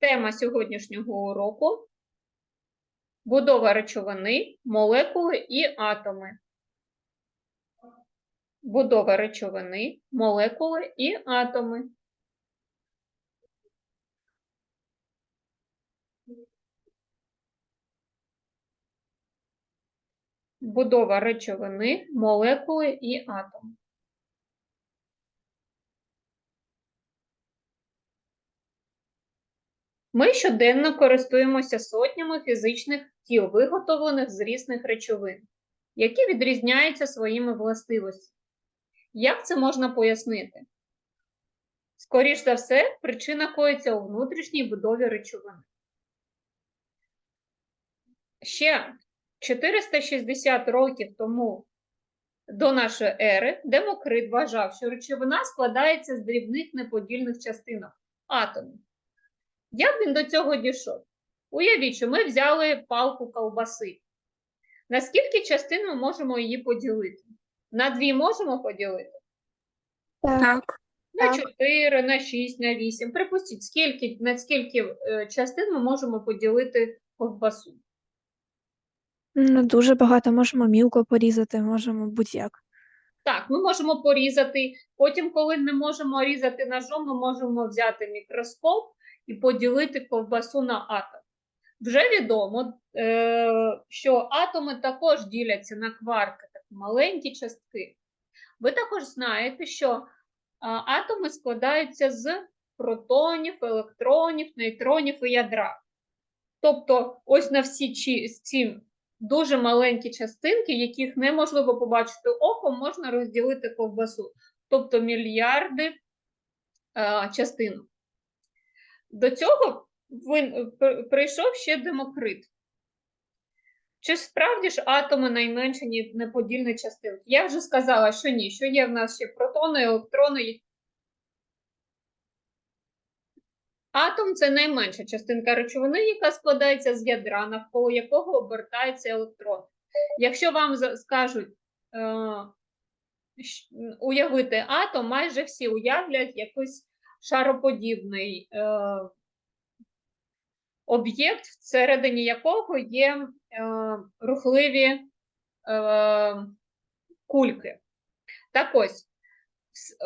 Тема сьогоднішнього уроку будова речовини, молекули і атоми. Будова речовини, молекули і атоми. Будова речовини, молекули і атоми. Ми щоденно користуємося сотнями фізичних тіл, виготовлених з різних речовин, які відрізняються своїми властивостями. Як це можна пояснити? Скоріш за все, причина коїться у внутрішній будові речовини. Ще 460 років тому до нашої ери Демокрит вважав, що речовина складається з дрібних неподільних частинок атомів. Як він до цього дійшов? Уявіть, що ми взяли палку ковбаси. На скільки частин ми можемо її поділити? На дві можемо поділити? Так. На Так. 4, на 6, на 8. Припустіть, скільки, на скільки е, частин ми можемо поділити ковбасу? Ну, дуже багато можемо мілко порізати, можемо будь-як. Так, ми можемо порізати. Потім, коли не можемо різати ножом, ми можемо взяти мікроскоп і поділити ковбасу на атом. Вже відомо, е, що атоми також діляться на кварки, так маленькі частки. Ви також знаєте, що атоми складаються з протонів, електронів, нейтронів і ядра. Тобто, ось на всі ці дуже маленькі частинки, яких неможливо побачити оком, можна розділити ковбасу, тобто мільярди е, частинок. До цього він, прийшов ще Демокрит. Чи справді ж атоми найменші ні- неподільні частинки? Я вже сказала, що ні, що є в нас ще протони, електрони. Атом це найменша частинка речовини, яка складається з ядра, навколо якого обертається електрон. Якщо вам скажуть е, уявити атом, майже всі уявлять якийсь шароподібний е, об'єкт, всередині якого є е, рухливі е, кульки. Так ось,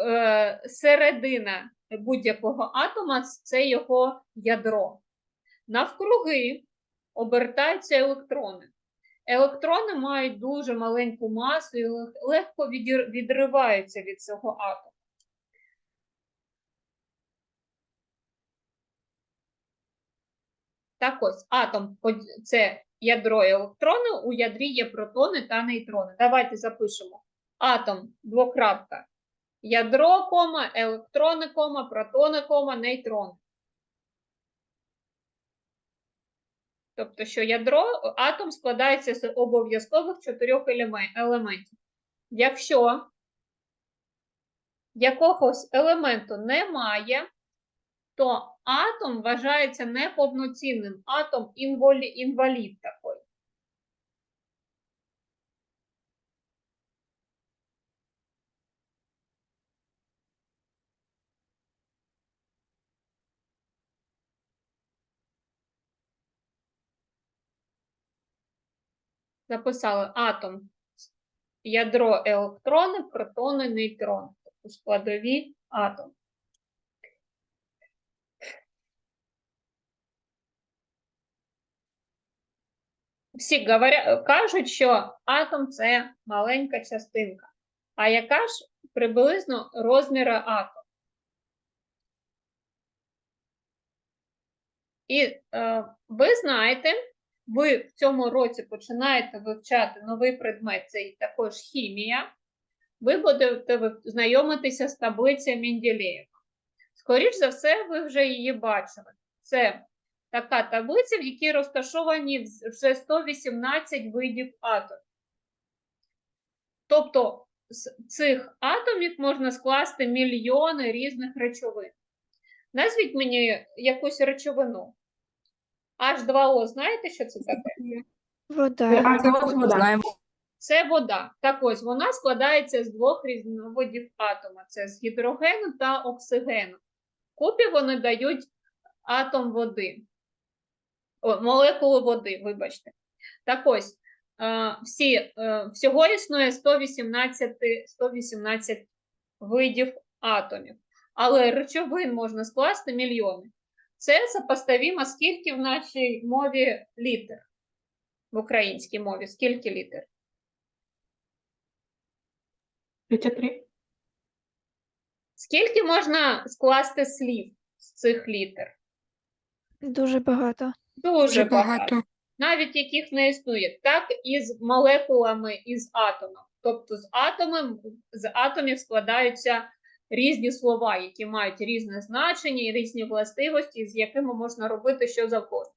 е, середина будь-якого атома це його ядро. Навкруги обертаються електрони. Електрони мають дуже маленьку масу і легко відриваються від цього атому. Так ось, атом це ядро і електрони, у ядрі є протони та нейтрони. Давайте запишемо. Атом, двокрапка. Ядро, кома, електрони, кома, протони, кома, нейтрони. Тобто, що ядро, атом складається з обов'язкових чотирьох елементів. Якщо якогось елементу немає, то атом вважається неповноцінним. Атом інволі, інвалід такий. Записали атом, ядро, електрони, протони, нейтрони. Тобто складові атом. Всі говоря, кажуть, що атом це маленька частинка. А яка ж приблизно розміри атому? І е, ви знаєте, ви в цьому році починаєте вивчати новий предмет, це також хімія. Ви будете знайомитися з таблицею Менделєєва. Скоріш за все, ви вже її бачили. Це така таблиця, в якій розташовані вже 118 видів атомів. Тобто з цих атомів можна скласти мільйони різних речовин. Назвіть мені якусь речовину. H2O, знаєте, що це таке? Вода. Знаємо. Це вода. Так ось вона складається з двох різновидів атома: це з гідрогену та оксигену. Купі вони дають атом води. О, молекулу води, вибачте. Так ось, е, всі, е, всього існує 118, 118 видів атомів, але речовин можна скласти мільйони. Це сопоставимо, скільки в нашій мові літер, в українській мові, скільки літер? 33. Скільки можна скласти слів з цих літер? Дуже багато. Дуже багато. багато. навіть яких не існує, так і з молекулами і з атомом. Тобто з атомом, з атомів складаються різні слова, які мають різне значення і різні властивості, з якими можна робити що завгодно.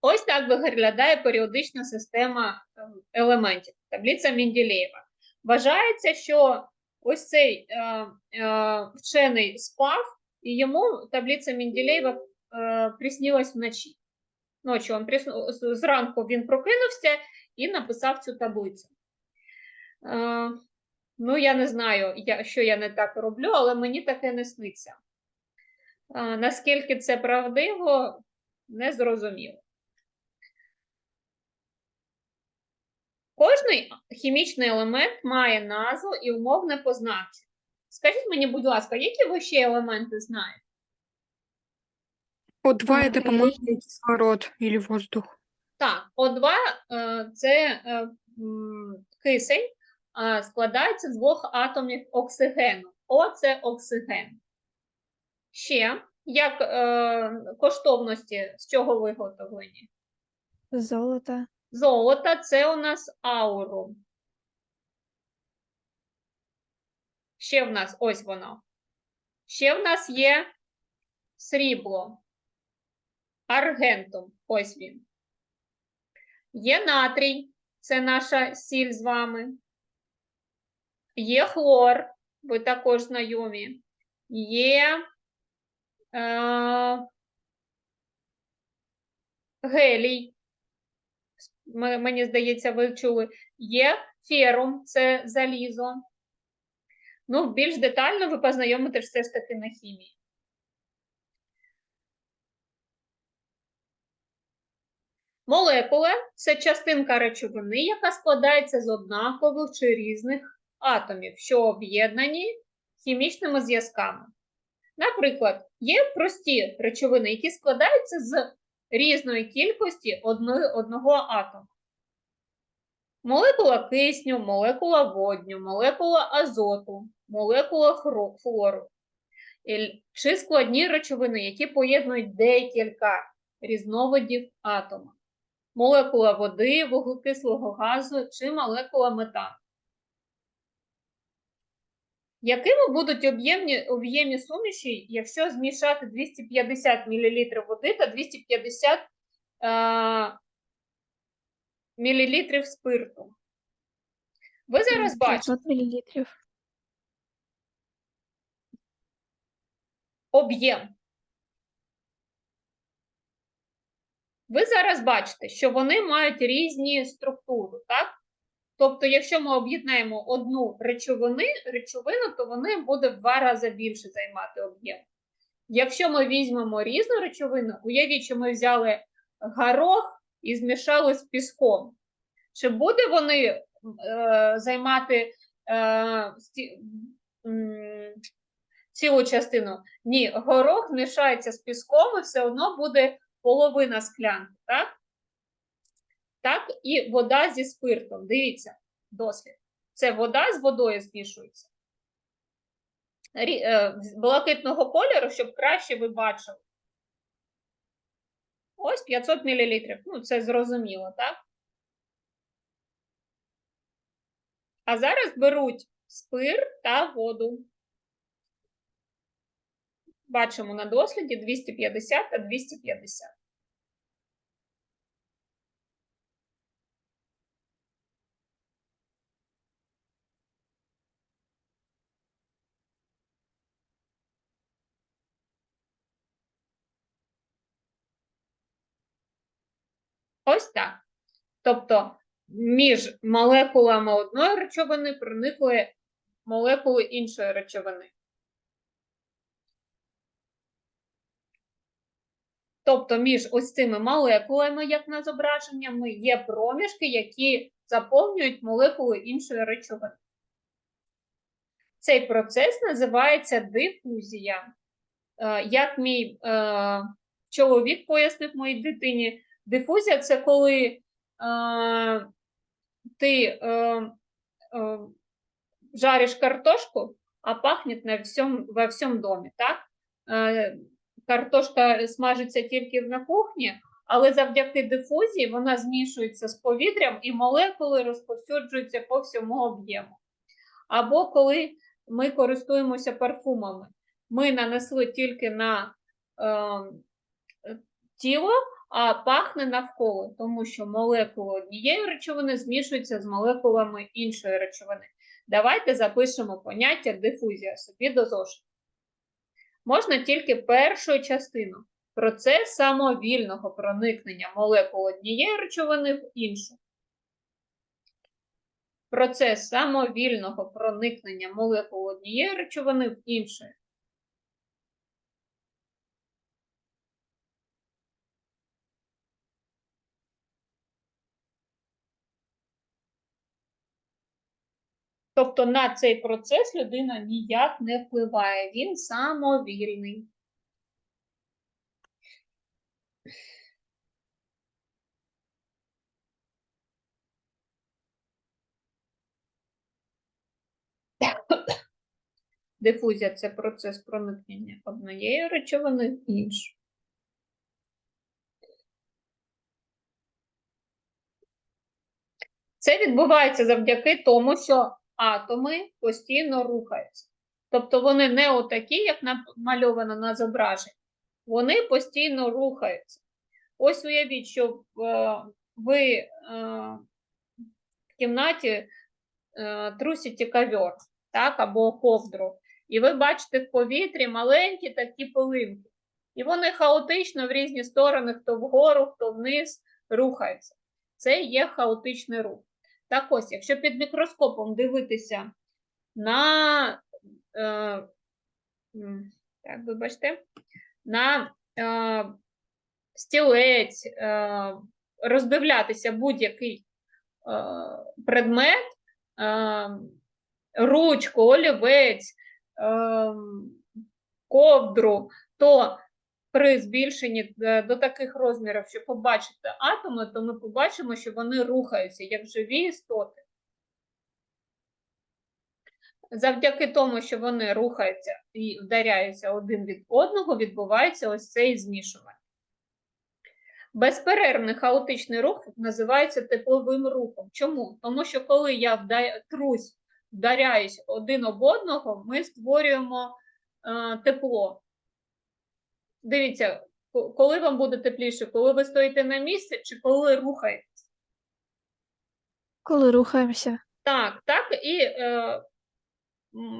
Ось так виглядає періодична система ем, елементів, таблиця Менделєєва. Вважається, що ось цей е, е, вчений спав, і йому таблиця Менделєєва е, приснилась вночі. Ночі він присну... зранку він прокинувся і написав цю таблицю. Е, ну, я не знаю, що я не так роблю, але мені таке не сниться. Е, наскільки це правдиво, не зрозуміло. Кожний хімічний елемент має назву і умовне позначення. Скажіть мені, будь ласка, які ви ще елементи знаєте? О2 это, по-моему, кислород или воздух. Так, О2 е, це е, кисень, складається з двох атомів оксигену. О це оксиген. Ще, як е, коштовності, з чого виготовлені? Золото. Золото це у нас аурум. Ще в нас ось воно. Ще в нас є срібло. Аргентум. Ось він. Є натрій, це наша сіль з вами. Є хлор, ви також знайомі. Є е, гелій. Мені здається, ви чули. Є ферум, це залізо. Ну, більш детально ви познайомитесь все ж таки на хімії. Молекула це частинка речовини, яка складається з однакових чи різних атомів, що об'єднані хімічними зв'язками. Наприклад, є прості речовини, які складаються з різної кількості одного атому. Молекула кисню, молекула водню, молекула азоту, молекула хлору. Чи складні речовини, які поєднують декілька різновидів атому. Молекула води, вуглекислого газу чи молекула метану. Якими будуть об'ємні, суміші, якщо змішати 250 мл води та 250 е, мл спирту? Ви зараз бачите об'єм. Ви зараз бачите, що вони мають різні структури, так? Тобто, якщо ми об'єднаємо одну речовини, речовину, то вони буде в два рази більше займати об'єм. Якщо ми візьмемо різну речовину, уявіть, що ми взяли горох і змішали з піском. Чи буде вони е, займати е, сті- м, цілу частину? Ні, горох змішається з піском і все одно буде половина склянки, так? Так, і вода зі спиртом. Дивіться, дослід. Це вода з водою змішується. Е, Блакитного кольору, щоб краще ви бачили. Ось 500 мл. Ну, це зрозуміло, так? А зараз беруть спирт та воду. Бачимо на досліді 250 та 250. Ось так. Тобто між молекулами одної речовини проникли молекули іншої речовини. Тобто між ось цими молекулами, як на зображеннями, є проміжки, які заповнюють молекули іншої речовини. Цей процес називається дифузія. Е, Як мій е, чоловік пояснив моїй дитині, дифузія це коли е, ти е, е, жариш картошку, а пахне на всьому, во всьому домі. Так? Е, картошка смажиться тільки на кухні, але завдяки дифузії вона змішується з повітрям і молекули розповсюджуються по всьому об'єму. Або коли ми користуємося парфумами, ми нанесли тільки на е, тіло, а пахне навколо, тому що молекули однієї речовини змішуються з молекулами іншої речовини. Давайте запишемо поняття дифузія собі до зошиту. Можна тільки першу частину. Процес самовільного проникнення молекул однієї речовини в іншу. Процес самовільного проникнення молекул однієї речовини в іншу. Тобто на цей процес людина ніяк не впливає, він самовільний. Дифузія це процес проникнення однієї речовини в іншу. Це відбувається завдяки тому, що атоми постійно рухаються. Тобто вони не отакі, як намальовано на зображенні, вони постійно рухаються. Ось уявіть, що е, ви е, в кімнаті е, трусите ковер, так, або ковдру, і ви бачите в повітрі маленькі такі пилинки. І вони хаотично в різні сторони, хто вгору, хто вниз, рухаються. Це є хаотичний рух. Так ось, якщо під мікроскопом дивитися на, е, так, вибачте, на е, стілець, е, роздивлятися будь-який е, предмет, е, ручку, олівець, е, ковдру, то при збільшенні е, до таких розмірів, щоб побачити атоми, то ми побачимо, що вони рухаються як живі істоти. Завдяки тому, що вони рухаються і вдаряються один від одного, відбувається ось цей змішування. Безперервний хаотичний рух називається тепловим рухом. Чому? Тому що коли я трусь, вдаряюсь один об одного, ми створюємо е, тепло. Дивіться, коли вам буде тепліше, коли ви стоїте на місці чи коли рухаєтесь? Коли рухаємося. Так, так, і е,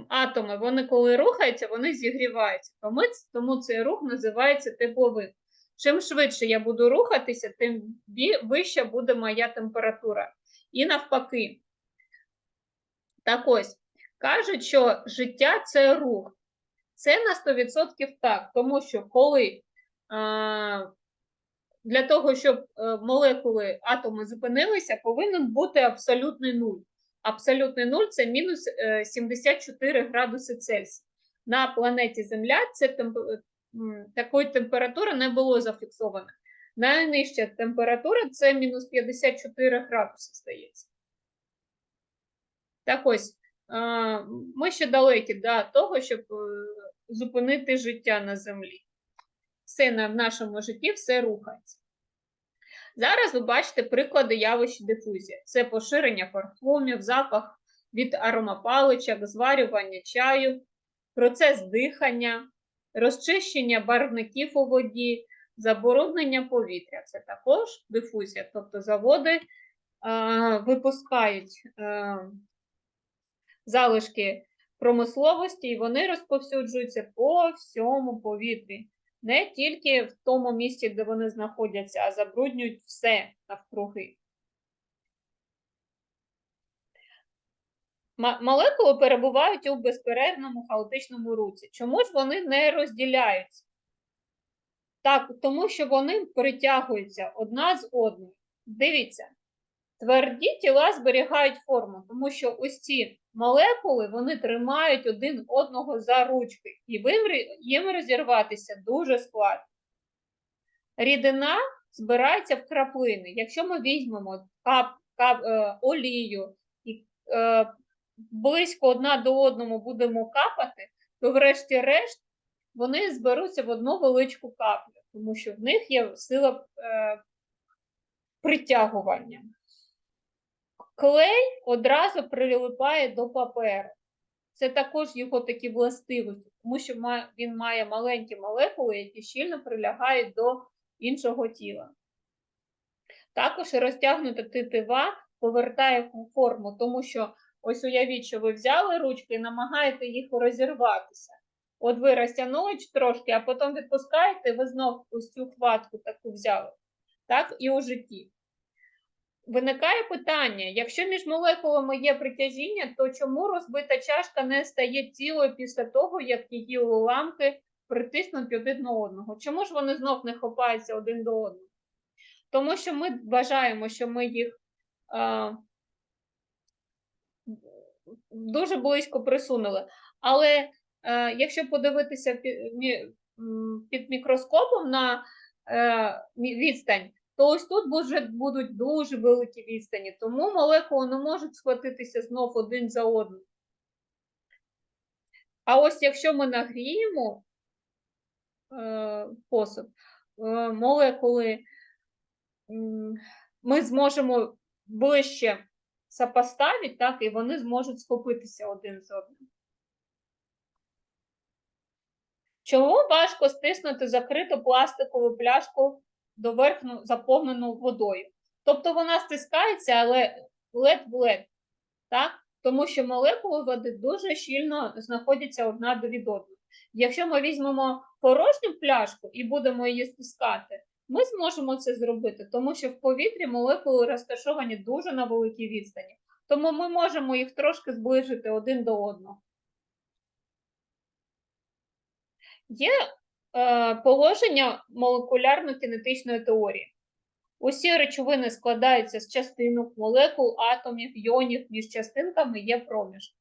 атоми, вони коли рухаються, вони зігріваються. Тому, тому цей рух називається тепловим. Чим швидше я буду рухатися, тим вища буде моя температура. І навпаки. Так ось, кажуть, що життя це рух. Це на 100% так, тому що коли для того, щоб е, молекули, атоми зупинилися, повинен бути абсолютний нуль. Абсолютний нуль це мінус е, 74 градуси Цельсія. На планеті Земля це темп... такої температури не було зафіксовано. Найнижча температура це мінус 54 градуси, здається. Так ось, ми ще далекі до того, щоб е, зупинити життя на землі. Все в нашому житті все рухається. Зараз ви бачите приклади явищ дифузії. Це поширення парфумів, запах від аромапаличок, зварювання чаю, процес дихання, розчищення барвників у воді, забруднення повітря. Це також дифузія. Тобто заводи а, випускають а, залишки промисловості, і вони розповсюджуються по всьому повітрі. Не тільки в тому місці, де вони знаходяться, а забруднюють все навкруги. Молекули перебувають у безперервному хаотичному русі. Чому ж вони не розділяються? Так, тому що вони притягуються одна з одною. Дивіться, тверді тіла зберігають форму, тому що ось ці молекули вони тримають один одного за ручки, і їм, розірватися дуже складно. Рідина збирається в краплини. Якщо ми візьмемо кап, кап, е, олію і е, близько одна до одному будемо капати, то врешті-решт вони зберуться в одну величку каплю, тому що в них є сила е, притягування. Клей одразу прилипає до паперу. Це також його такі властивості, тому що він має маленькі молекули, які щільно прилягають до іншого тіла. Також розтягнута тетива повертає форму, тому що ось уявіть, що ви взяли ручки і намагаєте їх розірватися. От ви розтягнули трошки, а потім відпускаєте, ви знов ось цю хватку таку взяли. Так і у житті. Виникає питання: якщо між молекулами є притяжіння, то чому розбита чашка не стає цілою після того, як її уламки притиснуть один до одного? Чому ж вони знов не хопаються один до одного? Тому що ми вважаємо, що ми їх а, дуже близько присунули. Але е, якщо подивитися під, під мікроскопом на е, відстань, то ось тут буде, будуть дуже великі відстані, тому молекули не можуть схватитися знов один за одним. А ось якщо ми нагріємо е, посуд, е, молекули ми зможемо ближче сопоставити, так, і вони зможуть схопитися один з одним. Чому важко стиснути закриту пластикову пляшку доверхну заповнену водою? Тобто вона стискається, але лед в лед, так? тому що молекули води дуже щільно знаходяться одна до від одної. Якщо ми візьмемо порожню пляшку і будемо її стискати, ми зможемо це зробити, тому що в повітрі молекули розташовані дуже на великій відстані. Тому ми можемо їх трошки зближити один до одного. Є положення молекулярно-кінетичної теорії. Усі речовини складаються з частинок, молекул, атомів, йонів, між частинками є проміжок.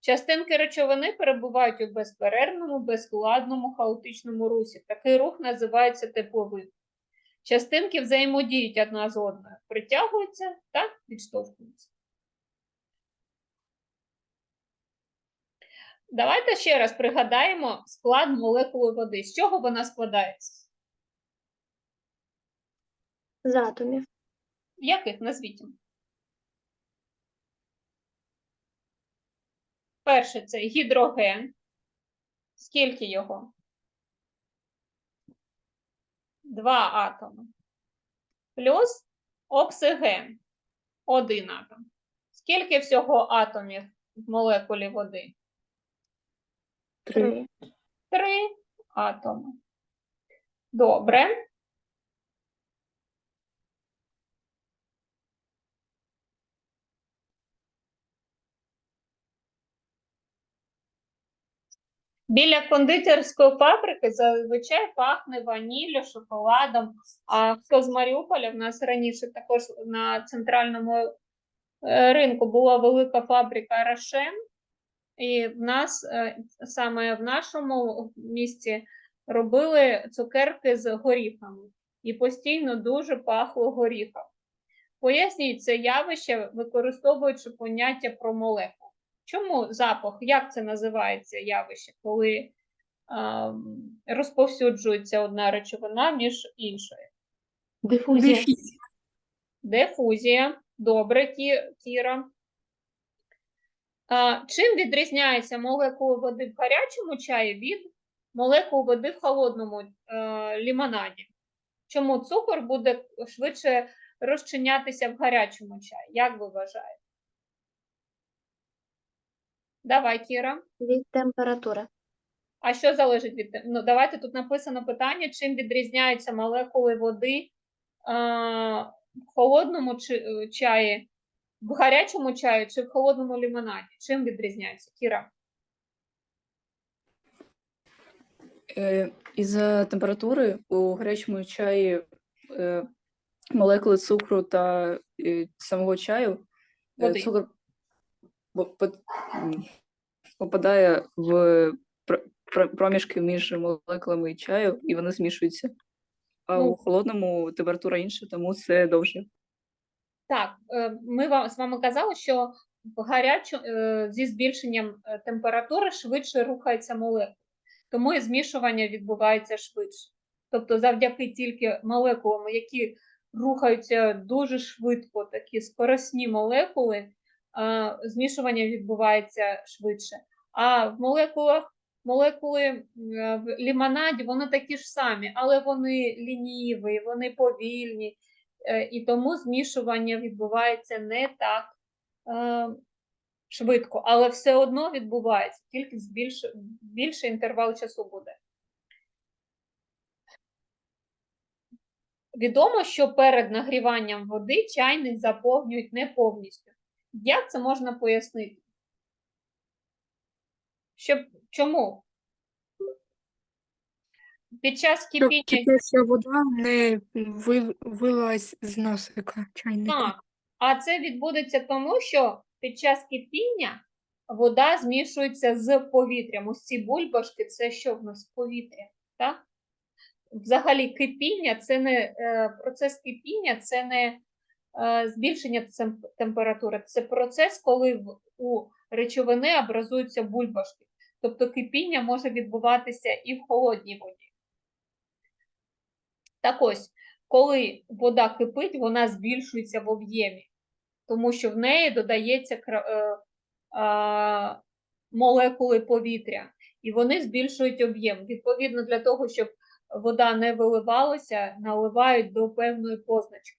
Частинки речовини перебувають у безперервному, безскладному, хаотичному русі. Такий рух називається тепловим. Частинки взаємодіють одна з одною, притягуються та відштовхуються. Давайте ще раз пригадаємо склад молекули води. З чого вона складається? З атомів. Яких назвіть? Перше це гідроген. Скільки його? Два атоми. Плюс оксиген. Один атом. Скільки всього атомів в молекулі води? Три. Три атоми. Добре. Біля кондитерської фабрики зазвичай пахне ваніллю, шоколадом. А хто з Маріуполя, в нас раніше також на центральному е, ринку була велика фабрика Рошен. І в нас е, саме в нашому місті робили цукерки з горіхами. І постійно дуже пахло горіхом. Поясніть це явище, використовуючи поняття про молекулу. Чому запах? Як це називається явище, коли ем, розповсюджується одна речовина між іншою? Дифузія. Дефіс. Дифузія. Добре, Кі- Кіра. Чим відрізняється молекула води в гарячому чаї від молекул води в холодному е, лімонаді? Чому цукор буде швидше розчинятися в гарячому чаї? Як ви вважаєте? Давай, Кіра. Від температури. А що залежить від Ну, давайте тут написано питання, чим відрізняються молекули води а, в холодному е, чаї, в гарячому чаї чи в холодному лимонаді? Чим відрізняються? Кіра? Е, Із-за температури у гарячому чаї е, молекули цукру та е, самого чаю е, Води. цукор попадає в пр- пр- проміжки між молекулами чаю, і вони змішуються. А Ну. у холодному температура інша, тому це довше. Так, е, ми вам з вами казали, що гарячу е, зі збільшенням е, температури швидше рухається молекула, тому і змішування відбувається швидше. Тобто, завдяки тільки молекулам, які рухаються дуже швидко, такі скоросні молекули, змішування відбувається швидше. А в молекулах молекули в лімонаді вони такі ж самі, але вони лініві, вони повільні. Е, і тому змішування відбувається не так е, швидко, але все одно відбувається, тільки з більш, більший інтервал часу буде. Відомо, що перед нагріванням води чайник заповнюють не повністю. Як це можна пояснити? Щоб, чому? Під час Щоб кипіння кипяча вода не вил- вилась з носика чайника. Так, а це відбудеться тому, що під час кипіння вода змішується з повітрям. Ось ці бульбашки це що в нас повітря, так? Взагалі кипіння це не е, процес кипіння, це не е, збільшення цем- температури, це процес, коли в, у речовини образуються бульбашки. Тобто кипіння може відбуватися і в холодній воді. Так ось, коли вода кипить, вона збільшується в об'ємі, тому що в неї додається е, молекули повітря, і вони збільшують об'єм. Відповідно, для того, щоб вода не виливалася, наливають до певної позначки.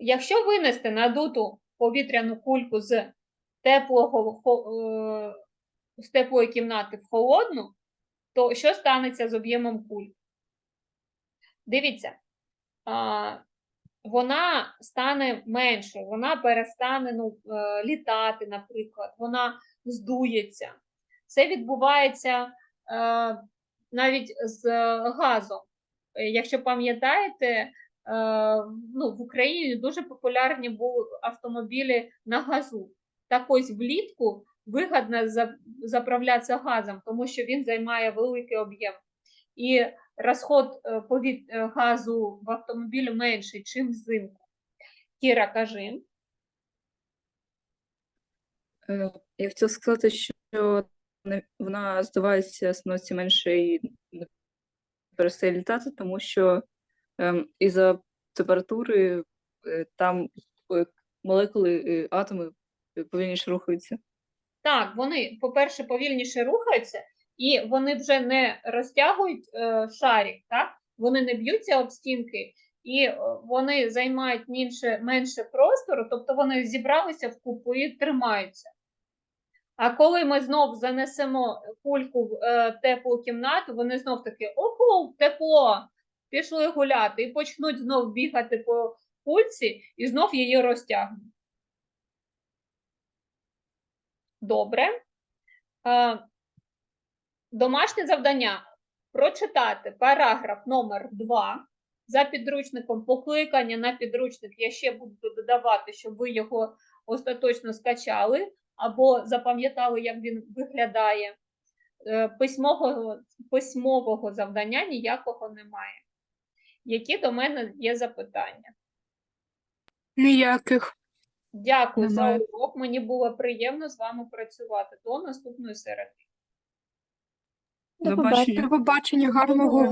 Якщо винести надуту повітряну кульку з теплого е, з теплої кімнати в холодну, то що станеться з об'ємом куль? Дивіться, вона стане меншою, вона перестане ну, е, літати, наприклад, вона здується. Це відбувається е, навіть з газом. Якщо пам'ятаєте, е, ну, в Україні дуже популярні були автомобілі на газу. Так ось влітку вигідно заправлятися газом, тому що він займає великий об'єм. І розход е, е, газу в автомобілі менший, ніж взимку. Кіра, кажи. Е, Я хотіла сказати, що вона здувається, становиться менше і перестає літати, тому що ем, із-за температури е, там молекули, атоми повільніше рухаються. Так, вони, по-перше, повільніше рухаються, і вони вже не розтягують е, шарик, так? вони не б'ються об стінки, і е, вони займають менше, менше простору, тобто вони зібралися в купу і тримаються. А коли ми знов занесемо кульку в е, теплу кімнату, вони знов таки ого, тепло, пішли гуляти, і почнуть знов бігати по кульці і знов її розтягнуть. Добре. Е, Домашнє завдання прочитати параграф номер 2 за підручником покликання на підручник. Я ще буду додавати, щоб ви його остаточно скачали або запам'ятали, як він виглядає. Е, Письмового, письмового завдання ніякого немає. Які до мене є запитання? Ніяких. Дякую Немає. за урок. Мені було приємно з вами працювати. До наступної середи. До До побачення. До побачення, гарного вечора.